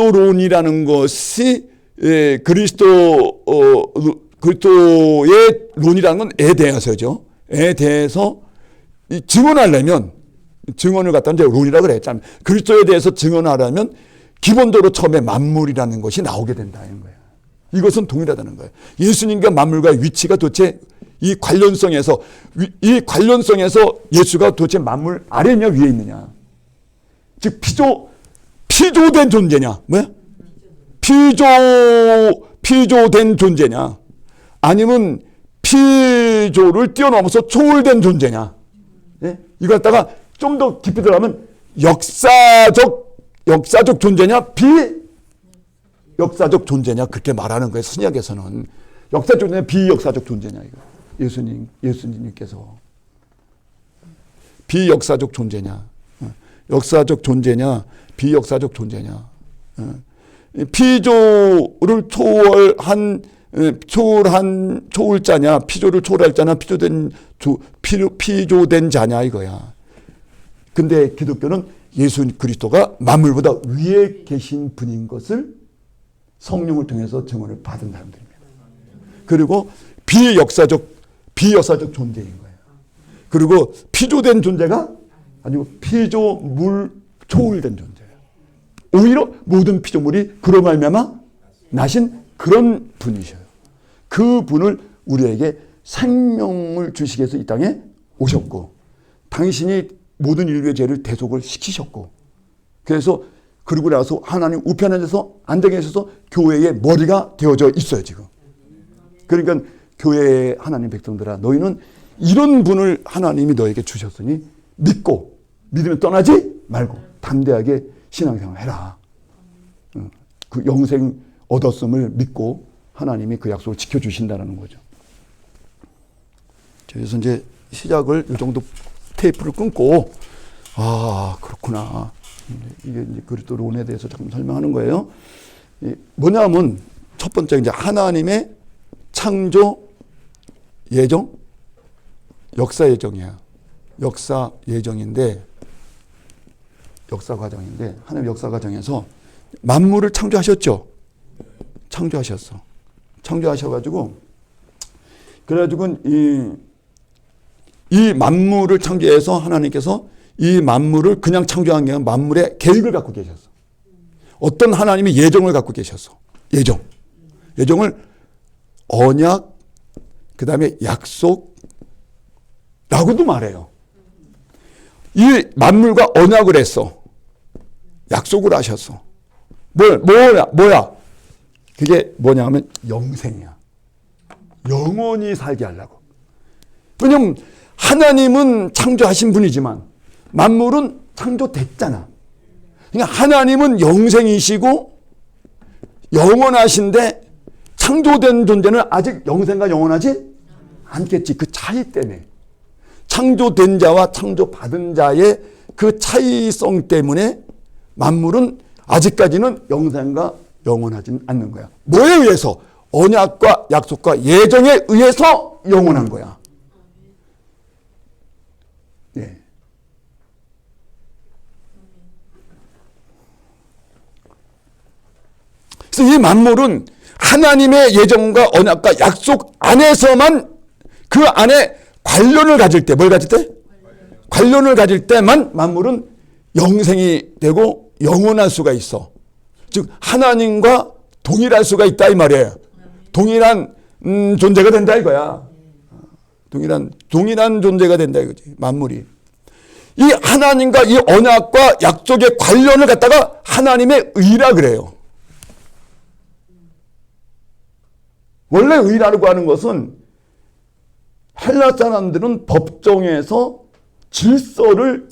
그리스도론이라는 것이 예, 그리스도 어, 그리스도의 론이라는 건 에 대해서죠. 에 대해서 이 증언하려면 증언을 갖다 이제 론이라 그랬잖아요. 그리스도에 대해서 증언하려면 기본적으로 처음에 만물이라는 것이 나오게 된다는 거예요. 이것은 동일하다는 거예요. 예수님과 만물과의 위치가 도대체 이 관련성에서 이 관련성에서 예수가 도대체 만물 아래냐 위에 있느냐. 즉 피조 피조된 존재냐? 뭐야? 피조 피조된 존재냐? 아니면 피조를 뛰어넘어서 초월된 존재냐? 예? 이거 갖다가 좀 더 깊이 들어가면 역사적 역사적 존재냐? 비 역사적 존재냐? 그렇게 말하는 거예요 신약에서는. 역사적 존재냐? 비역사적 존재냐 이거. 예수님 예수님께서. 비역사적 존재냐? 어, 역사적 존재냐 비역사적 존재냐 어, 피조를 초월한 초월한 초월자냐 피조를 초월할 자냐 피조된 피조된 자냐 이거야. 근데 기독교는 예수 그리스도가 만물보다 위에 계신 분인 것을 성령을 통해서 증언을 받은 사람들입니다. 그리고 비역사적 비역사적 존재인 거예요. 그리고 피조된 존재가 아니고 피조물 초월된 존재예요. 오히려 모든 피조물이 그로 말미암아 나신 그런 분이셔요. 그 분을 우리에게 생명을 주시기 위해서 이 땅에 오셨고 당신이 모든 인류의 죄를 대속을 시키셨고 그래서 그리고 나서 하나님 우편에 서 앉아 계셔서 교회의 머리가 되어져 있어요 지금. 그러니까 교회의 하나님 백성들아 너희는 이런 분을 하나님이 너에게 주셨으니 믿고 믿으면 떠나지 말고 담대하게 신앙생활 해라. 그 영생 얻었음을 믿고 하나님이 그 약속을 지켜주신다는 거죠. 그래서 이제 시작을 이 정도 테이프를 끊고 아 그렇구나 이게 이제 그리스도 론에 대해서 조금 설명하는 거예요. 뭐냐면 첫 번째 이제 하나님의 창조 예정 역사 예정이야. 역사 예정인데 역사 과정인데 하나님 역사 과정에서 만물을 창조하셨죠. 창조하셨어. 창조하셔가지고 그래가지고 이, 이 만물을 창조해서 하나님께서 이 만물을 그냥 창조한 게 아니라 만물의 계획을 갖고 계셨어. 어떤 하나님의 예정을 갖고 계셨어. 예정. 예정을 언약, 그 다음에 약속, 라고도 말해요. 이 만물과 언약을 했어. 약속을 하셨어. 뭘, 뭐야, 뭐야? 그게 뭐냐 하면 영생이야. 영원히 살게 하려고. 왜냐면 하나님은 창조하신 분이지만 만물은 창조됐잖아. 그러니까 하나님은 영생이시고 영원하신데 창조된 존재는 아직 영생과 영원하지 않겠지. 그 차이 때문에. 창조된 자와 창조받은 자의 그 차이성 때문에 만물은 아직까지는 영생과 영원하지는 않는 거야. 뭐에 의해서? 언약과 약속과 예정에 의해서 영원한 거야. 예. 그래서 이 만물은 하나님의 예정과 언약과 약속 안에서만 그 안에 관련을 가질 때, 뭘 가질 때? 관련을 가질 때만 만물은 영생이 되고 영원할 수가 있어. 즉 하나님과 동일할 수가 있다 이 말이에요. 동일한 음, 존재가 된다 이거야. 동일한 동일한 존재가 된다 이거지 만물이. 이 하나님과 이 언약과 약속의 관련을 갖다가 하나님의 의라 그래요. 원래 의라고 하는 것은 헬라 사람들은 법정에서 질서를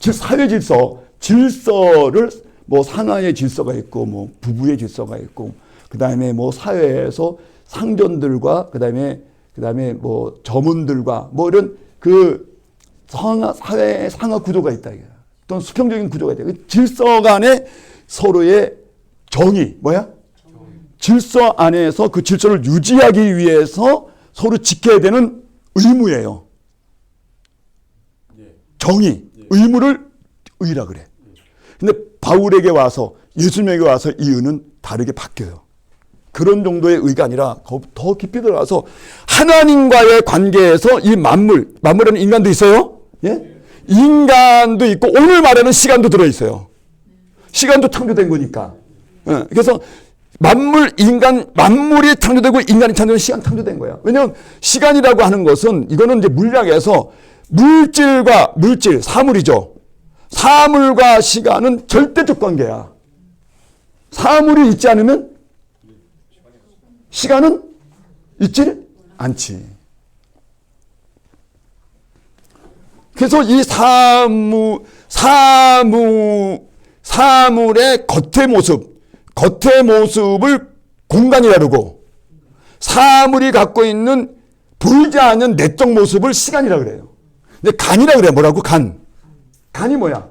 사회 질서, 질서를 뭐 상하의 질서가 있고 뭐 부부의 질서가 있고 그다음에 뭐 사회에서 상전들과 그다음에 그다음에 뭐 점원들과 뭐 이런 그 상하 사회 상하 구조가 있다 이게. 또는 수평적인 구조가 있다. 그 질서 간의 서로의 정의 뭐야? 질서 안에서 그 질서를 유지하기 위해서 서로 지켜야 되는 의무예요. 정의, 의무를 의라 그래. 근데 바울에게 와서 예수님에게 와서 이 의는 다르게 바뀌어요. 그런 정도의 의가 아니라 더 깊이 들어가서 하나님과의 관계에서 이 만물, 만물에는 인간도 있어요. 예? 인간도 있고 오늘 말에는 시간도 들어 있어요. 시간도 창조된 거니까. 예, 그래서 만물, 인간, 만물이 창조되고 인간이 창조된 시간 창조된 거야. 왜냐하면 시간이라고 하는 것은 이거는 이제 물리학에서 물질과 물질, 사물이죠. 사물과 시간은 절대적 관계야. 사물이 있지 않으면 시간은 있지 않지. 그래서 이 사무, 사무, 사물의 겉의 모습, 겉의 모습을 공간이라 그러고, 사물이 갖고 있는 보이지 않는 내적 모습을 시간이라 그래요. 근데 간이라 그래요. 뭐라고? 간. 간이 뭐야?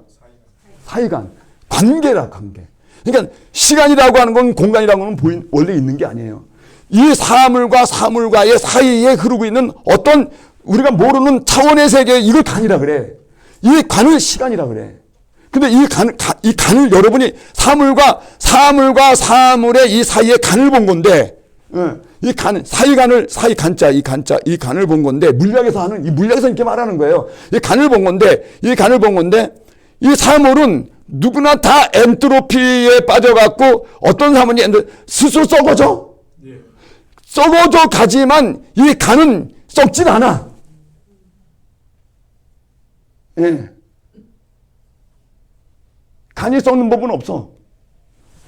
사이간. 관계라, 관계. 그러니까 시간이라고 하는 건 공간이라고 하는 보인, 원래 있는 게 아니에요. 이 사물과 사물과의 사이에 흐르고 있는 어떤 우리가 모르는 차원의 세계 이걸 간이라 그래. 이 간을 시간이라 그래. 근데 이 간, 가- 이 간을 여러분이 사물과 사물과 사물의 이 사이에 간을 본 건데, 어, 이 간, 사이간을, 사이 간자, 이 간자, 이 간을 본 건데, 물리학에서 하는, 이 물리학에서 이렇게 말하는 거예요. 이 간을 본 건데, 이 간을 본 건데, 이 사물은 누구나 다 엔트로피에 빠져갖고, 어떤 사물이 엔트, 스스로 썩어져? 썩어져 가지만, 이 간은 썩진 않아. 예. 간이 썩는 법은 없어.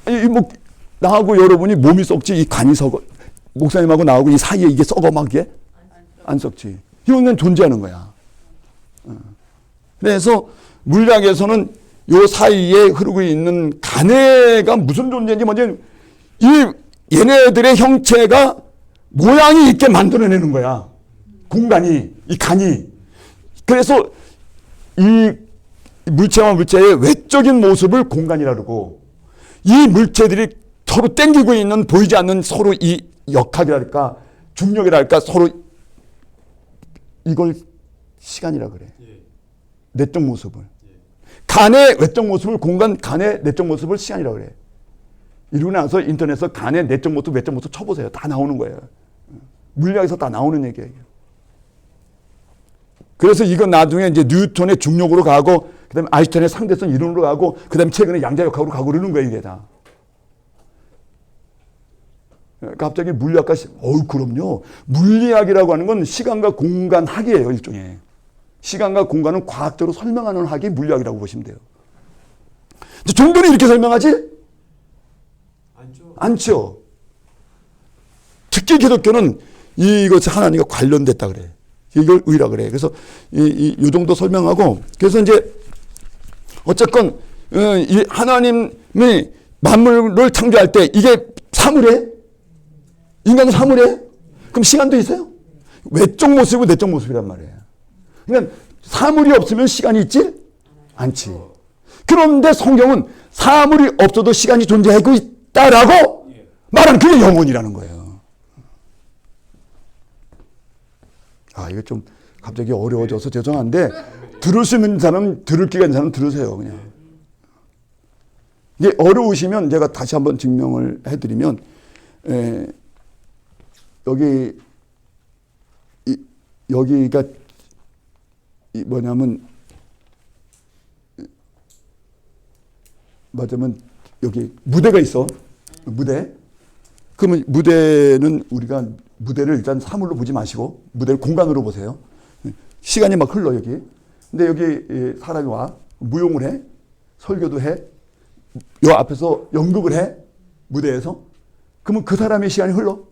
아니, 이 뭐, 나하고 여러분이 몸이 썩지, 이 간이 썩어. 목사님하고 나하고 이 사이에 이게 썩어 막 이게? 안 썩지. 이거는 존재하는 거야. 어. 그래서 물리학에서는 요 사이에 흐르고 있는 간해가 무슨 존재인지 먼저 이 얘네들의 형체가 모양이 있게 만들어내는 거야. 공간이, 이 간이. 그래서 이 물체와 물체의 외 적인 모습을 공간이라 그러고 이 물체들이 서로 땡기고 있는 보이지 않는 서로 이 역학이랄까 중력이랄까 서로 이걸 시간이라 그래. 내적 모습을. 간의 외적 모습을 공간, 간의 내적 모습을 시간이라 그래. 이러고 나서 인터넷에서 간의 내적 모습, 외적 모습 쳐보세요. 다 나오는 거예요. 물리학에서 다 나오는 얘기예요. 그래서 이건 나중에 이제 뉴턴의 중력으로 가고, 그 다음에 아인슈타인의 상대성 이론으로 가고, 그 다음에 최근에 양자역학으로 가고 그러는 거예요, 이게 다. 갑자기 물리학과, 시- 어우, 그럼요. 물리학이라고 하는 건 시간과 공간 학이에요, 일종의. 시간과 공간은 과학적으로 설명하는 학이 물리학이라고 보시면 돼요. 종교는 이렇게 설명하지? 안죠. 않죠. 특히 기독교는 이것이 하나님과 관련됐다 그래. 이걸 의라 그래. 그래서 이, 이, 이 정도 설명하고 그래서 이제 어쨌건 어, 이 하나님이 만물을 창조할 때 이게 사물에 인간은 사물에 그럼 시간도 있어요? 외적 모습이고 내적 모습이란 말이에요. 그러니까 사물이 없으면 시간이 있지 않지. 그런데 성경은 사물이 없어도 시간이 존재하고 있다라고 예. 말하는 그게 영혼이라는 거예요. 아, 이거 좀 갑자기 어려워져서 죄송한데 들을 수 있는 사람, 들을 기가 있는 사람 들으세요, 그냥. 이게 어려우시면 제가 다시 한번 증명을 해드리면 에, 여기 이, 여기가 이 뭐냐면 맞으면 여기 무대가 있어. 무대. 그러면 무대는 우리가 무대를 일단 사물로 보지 마시고 무대를 공간으로 보세요. 시간이 막 흘러 여기 근데 여기 이 사람이 와. 무용을 해. 설교도 해요 앞에서 연극을 해. 무대에서. 그러면 그 사람의 시간이 흘러.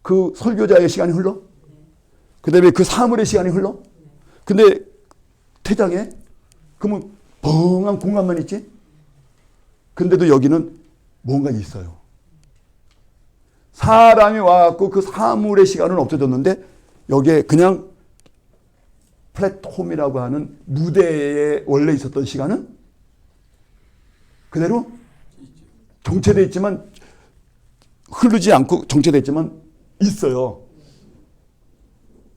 그 설교자의 시간이 흘러. 그 다음에 그 사물의 시간이 흘러. 근데 퇴장해. 그러면 벙한 공간만 있지. 근데도 여기는 뭔가 있어요. 사람이 와갖고 그 사물의 시간은 없어졌는데 여기에 그냥 플랫폼이라고 하는 무대에 원래 있었던 시간은 그대로 정체되어 있지만 흐르지 않고 정체되어 있지만 있어요.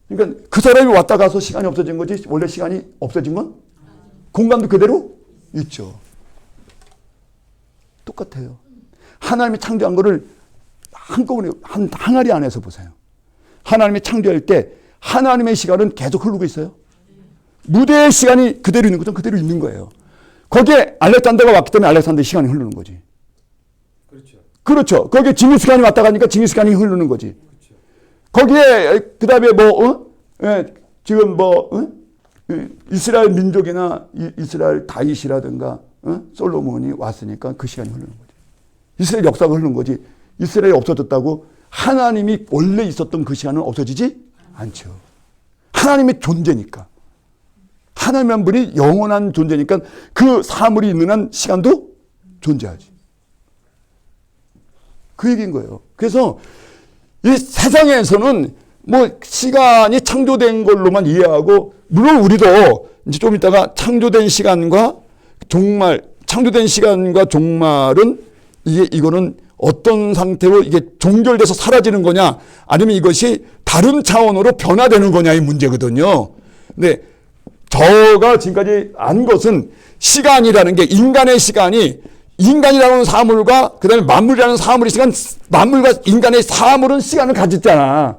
그러니까 그 사람이 왔다 가서 시간이 없어진 거지 원래 시간이 없어진 건 공간도 그대로 있죠. 똑같아요. 하나님이 창조한 거를 한꺼번에 한 항아리 안에서 보세요. 하나님이 창조할 때 하나님의 시간은 계속 흐르고 있어요. 무대의 시간이 그대로 있는 것은 그대로 있는 거예요. 거기에 알렉산더가 왔기 때문에 알렉산더의 시간이 흐르는 거지. 그렇죠. 그렇죠. 거기에 징기스칸이 왔다 가니까 징기스칸이 흐르는 거지. 그렇죠. 거기에 그다음에 뭐 어? 예, 지금 뭐 어? 예, 이스라엘 민족이나 이, 이스라엘 다윗이라든가 어? 솔로몬이 왔으니까 그 시간이 흐르는 거지. 이스라엘 역사가 흐르는 거지. 이스라엘이 없어졌다고 하나님이 원래 있었던 그 시간은 없어지지 않죠. 하나님의 존재니까. 하나님 한 분이 영원한 존재니까 그 사물이 있는 한 시간도 존재하지. 그 얘기인 거예요. 그래서 이 세상에서는 뭐 시간이 창조된 걸로만 이해하고 물론 우리도 이제 좀 이따가 창조된 시간과 종말 창조된 시간과 종말은 이게 이거는 어떤 상태로 이게 종결돼서 사라지는 거냐 아니면 이것이 다른 차원으로 변화되는 거냐의 문제거든요. 근데 저가 지금까지 안 것은 시간이라는 게 인간의 시간이 인간이라는 사물과 그다음에 만물이라는 사물이 시간 만물과 인간의 사물은 시간을 가졌잖아.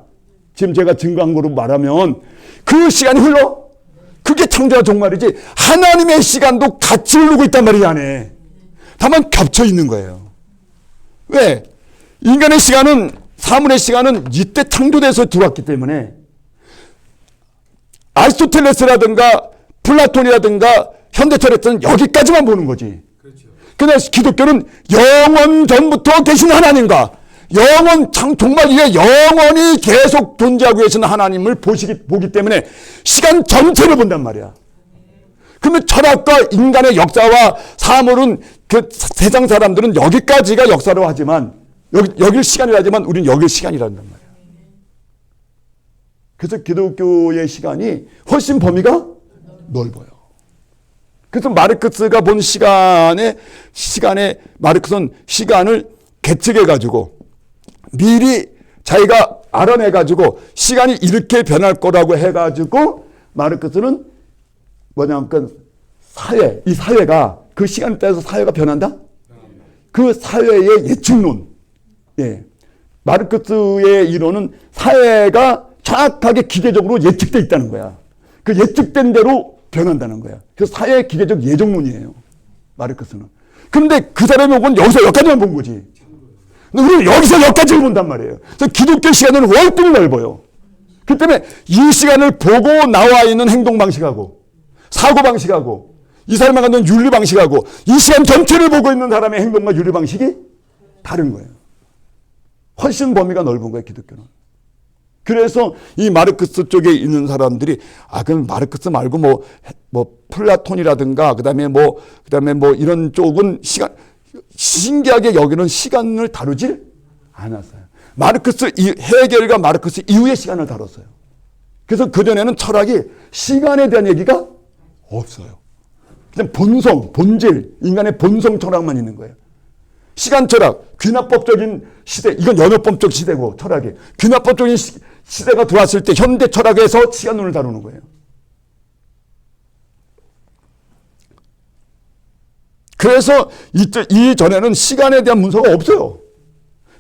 지금 제가 증거한 거로 말하면 그 시간이 흘러. 그게 창조와 종말이지. 하나님의 시간도 같이 흐르고 있단 말이 안에. 다만 겹쳐 있는 거예요. 왜? 인간의 시간은 사물의 시간은 이때 창조돼서 들어왔기 때문에 아리스토텔레스라든가 플라톤이라든가 현대철에서는 여기까지만 보는 거지. 그렇죠. 근데 기독교는 영원 전부터 계신 하나님과 영원 참 정말 이게 영원히 계속 존재하고 계신 하나님을 보시기 보기 때문에 시간 전체를 본단 말이야. 그러면 철학과 인간의 역사와 사물은 그 세상 사람들은 여기까지가 역사로 하지만 여기 여길 시간이라 하지만 우리는 여길 시간이란단 말이야. 그래서 기독교의 시간이 훨씬 범위가 넓어요. 그래서 마르크스가 본 시간에 시간에 마르크스는 시간을 계측해 가지고 미리 자기가 알아내 가지고 시간이 이렇게 변할 거라고 해 가지고 마르크스는 뭐냐면 그 사회 이 사회가 그 시간에 따라서 사회가 변한다. 그 사회의 예측론. 예. 마르크스의 이론은 사회가 정확하게 기계적으로 예측돼 있다는 거야. 그 예측된 대로 변한다는 거야. 그래서 사회 기계적 예정론이에요. 마르크스는. 근데 그 사람이 본 여기서 여기까지만 본 거지. 우리는 여기서 여기까지를 본단 말이에요. 그래서 기독교 시간은 월등 넓어요. 그 때문에 이 시간을 보고 나와 있는 행동 방식하고 사고 방식하고 이 사람이 갖는 윤리 방식하고 이 시간 전체를 보고 있는 사람의 행동과 윤리 방식이 다른 거예요. 훨씬 범위가 넓은 거예요, 기독교는. 그래서 이 마르크스 쪽에 있는 사람들이 아 그럼 마르크스 말고 뭐뭐 플라톤이라든가 그다음에 뭐 그다음에 뭐 이런 쪽은 시간 신기하게 여기는 시간을 다루질 않았어요. 마르크스 이 해결과 마르크스 이후의 시간을 다뤘어요. 그래서 그 전에는 철학이 시간에 대한 얘기가 없어요. 그냥 본성, 본질, 인간의 본성 철학만 있는 거예요. 시간 철학, 귀납법적인 시대, 이건 연hợp법적 시대고 철학이 귀납법적인 시, 시대가 들어왔을 때 현대 철학에서 시간론을 다루는 거예요. 그래서 이때 이 전에는 시간에 대한 문서가 없어요.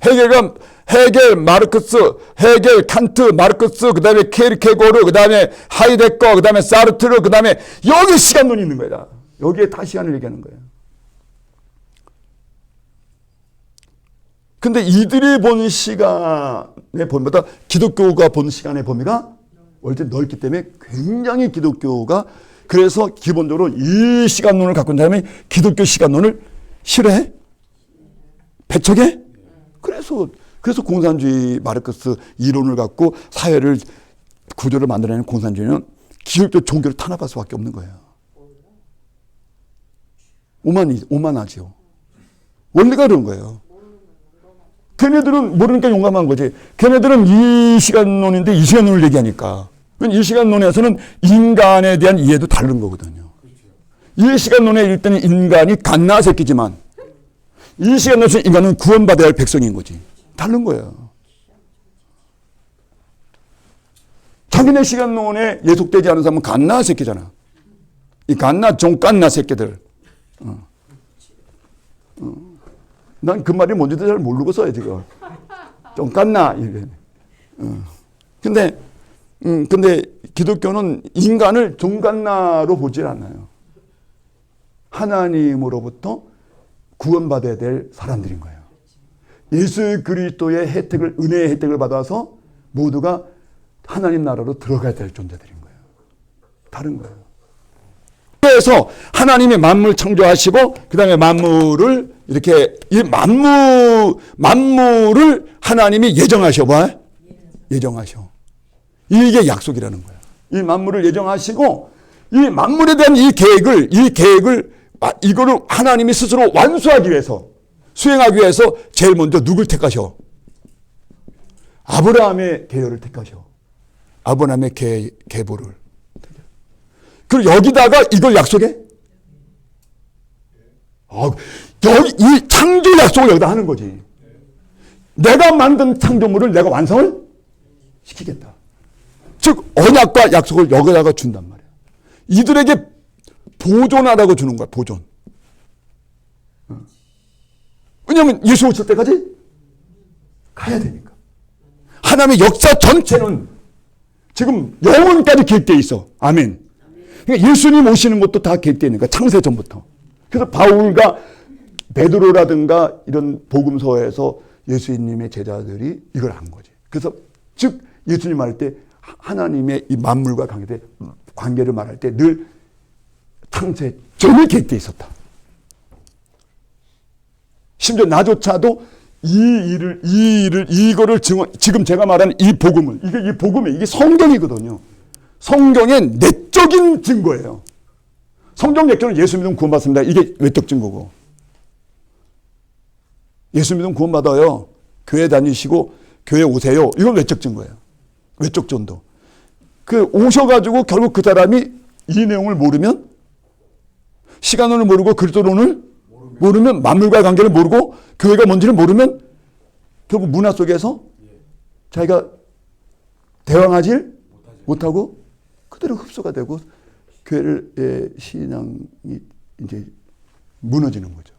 해겔과 해겔, 마르크스, 해겔, 칸트, 마르크스, 그 다음에 케르케고르, 그 다음에 하이데거, 그 다음에 사르트르, 그 다음에 여기 시간론이 있는 거야. 여기에 다 시간을 얘기하는 거예요. 근데 이들이 본 시간의 범위보다 기독교가 본 시간의 범위가 원래 넓기 때문에 굉장히 기독교가 그래서 기본적으로 이 시간론을 갖고 있는 사람이 기독교 시간론을 싫어해? 배척해? 그래서 그래서 공산주의 마르크스 이론을 갖고 사회를 구조를 만들어내는 공산주의는 기독교 종교를 탄압할 수밖에 없는 거예요. 오만 오만하지요. 원리가 그런 거예요. 걔네들은 모르니까 용감한 거지. 걔네들은 이 시간론인데 이 시간론을 얘기하니까. 이 시간론에서는 인간에 대한 이해도 다른 거거든요. 이 시간론에 일 때는 인간이 갓나 새끼지만 이 시간론에서 인간은 구원받아야 할 백성인 거지. 다른 거예요. 자기네 시간론에 예속되지 않은 사람은 갓나 새끼잖아. 이 갓나 종 갓나 새끼들. 어. 어. 난 그 말이 뭔지도 잘 모르고서요 지금. 좀 깠나 이래. 어. 근데 음 근데 기독교는 인간을 종갓나로 보질 않아요. 하나님으로부터 구원받아야 될 사람들인 거예요. 예수 그리스도의 혜택을 은혜의 혜택을 받아서 모두가 하나님 나라로 들어가야 될 존재들인 거예요. 다른 거예요. 그래서 하나님이 만물 창조하시고 그 다음에 만물을 이렇게 이 만물 만물을 하나님이 예정하셔 봐. 예정하셔. 이게 약속이라는 거예요. 이 만물을 예정하시고 이 만물에 대한 이 계획을 이 계획을 와- 이거를 하나님이 스스로 완수하기 위해서 수행하기 위해서 제일 먼저 누굴 택하셔? 아브라함의 계열을 택하셔. 아브라함의 계, 계보를. 그리고 여기다가 이걸 약속해? 어, 여기 이 창조 약속을 여기다 하는 거지. 내가 만든 창조물을 내가 완성을 시키겠다. 즉 언약과 약속을 여기다가 준단 말이야. 이들에게 보존하라고 주는 거야. 보존. 어. 왜냐하면 예수 오실 때까지 가야 되니까. 하나님의 역사 전체는 지금 영원까지 계획되어 있어. 아멘. 그러니까 예수님 오시는 것도 다 계획되어 있는 거야. 창세 전부터. 그래서 바울과 베드로라든가 이런 복음서에서 예수님의 제자들이 이걸 한 거지. 그래서 즉 예수님 말할 때 하나님의 이 만물과 관계 관계를 말할 때 늘 창세 전에 계획되어 있었다. 심지어 나조차도 이 일을 이 일을 이거를 증언 지금 제가 말하는 이 복음을 이게 이 복음이 이게 성경이거든요. 성경의 내적인 증거예요. 성경 역경은 예수 믿으면 구원받습니다. 이게 외적 증거고. 예수 믿으면 구원받아요. 교회 다니시고 교회 오세요. 이건 외적 증거예요. 외적 전도. 그 오셔가지고 결국 그 사람이 이 내용을 모르면 시간을 모르고 그리스도론을 모르면 만물과의 관계를 모르고 교회가 뭔지를 모르면 결국 문화 속에서 자기가 대왕하지 못하고 그대로 흡수가 되고 교회를 의 신앙이 이제 무너지는 거죠.